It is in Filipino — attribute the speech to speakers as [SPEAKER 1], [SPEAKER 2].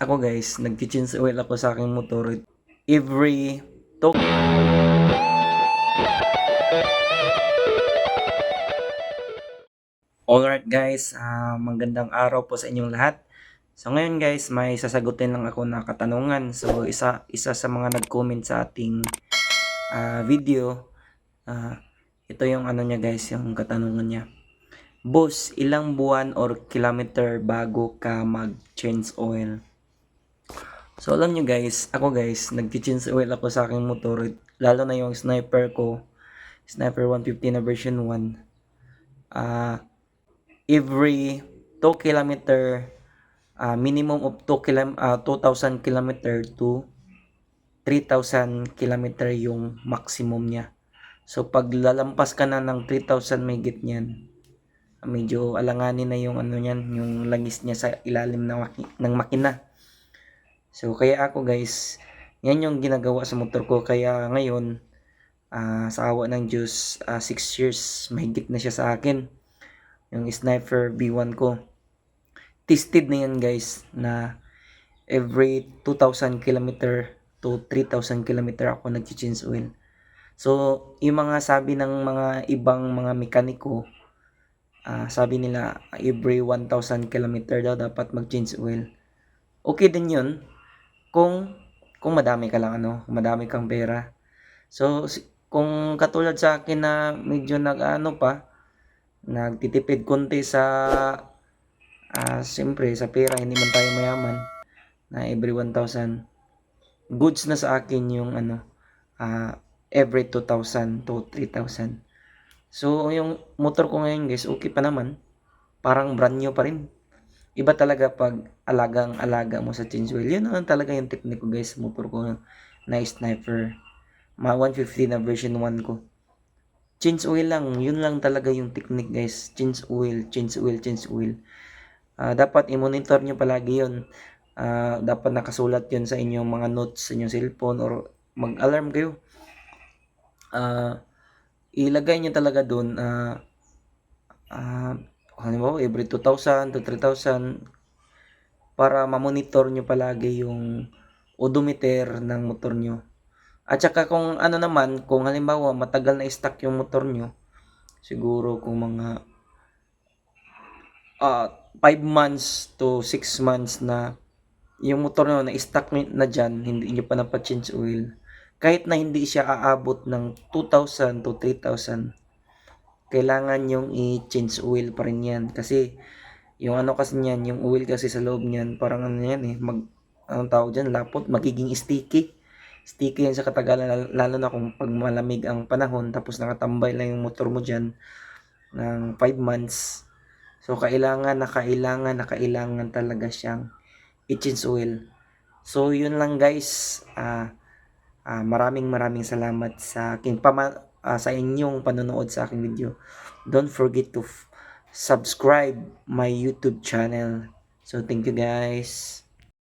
[SPEAKER 1] ako guys, nag-change oil ako sa aking motor every to Alright guys, ah, magandang araw po sa inyong lahat. So ngayon guys, may sasagutin lang ako na katanungan. So isa isa sa mga nag-comment sa ating ah, video, ah, ito yung ano niya guys, yung katanungan niya. Boss, ilang buwan or kilometer bago ka mag-change oil? So alam nyo guys, ako guys, nag-change oil ako sa aking motor, lalo na yung sniper ko, sniper 150 na version 1. Ah, every 2 kilometer, ah, minimum of 2 km, ah, 2,000 kilometer to 3,000 kilometer yung maximum niya. So pag lalampas ka na ng 3,000 may git niyan, medyo alanganin na yung ano niyan, yung langis niya sa ilalim ng, ng makina. So kaya ako guys, yan yung ginagawa sa motor ko. Kaya ngayon, ah, sa awa ng Diyos, 6 years, mahigit na siya sa akin. Yung sniper B1 ko. Tested na yan guys, na every 2,000 kilometer to 3,000 kilometer ako nag-change oil. So, yung mga sabi ng mga ibang mga mekaniko, ah, sabi nila every 1,000 kilometer daw dapat mag-change oil. Okay din yun kung kung madami ka lang ano, madami kang pera. So, kung katulad sa akin na medyo nag-ano pa, nagtitipid konti sa ah siyempre sa pera hindi man tayo mayaman na every 1,000 goods na sa akin yung ano ah every 2,000 to 3,000 so yung motor ko ngayon guys okay pa naman. Parang brand new pa rin iba talaga pag alagang alaga mo sa change oil yun naman talaga yung technique ko guys sa motor ko na sniper. Ma 150 na version 1 ko. Change oil lang. Yun lang talaga yung technique guys. Change oil change oil change oil Ah, dapat i-monitor nyo palagi yun. Ah, dapat nakasulat yun sa inyong mga notes sa inyong cellphone or mag-alarm kayo. Ah, ilagay nyo talaga doon ah ah, halimbawa every 2,000 to 3,000 para ma-monitor nyo palagi yung odometer ng motor nyo. At saka kung ano naman kung halimbawa matagal na stock yung motor nyo siguro kung mga ah 5 months to 6 months na yung motor nyo na stock na dyan, hindi nyo pa napa-change oil, kahit na hindi siya aabot ng 2,000 to 3,000, kailangan yung i-change oil pa rin yan. Kasi, yung ano kasi niyan, yung oil kasi sa loob niyan, parang ano yan eh, mag, anong tawag dyan, lapot, magiging sticky. Sticky yan sa katagalan, lalo, na kung pag malamig ang panahon, tapos nakatambay lang yung motor mo dyan, ng 5 months, So, kailangan na kailangan na kailangan talaga siyang i-change oil. So, yun lang guys. Ah, ah, maraming maraming salamat sa aking pama ah, sa inyong panonood sa aking video. Don't forget to subscribe my YouTube channel. So, thank you guys.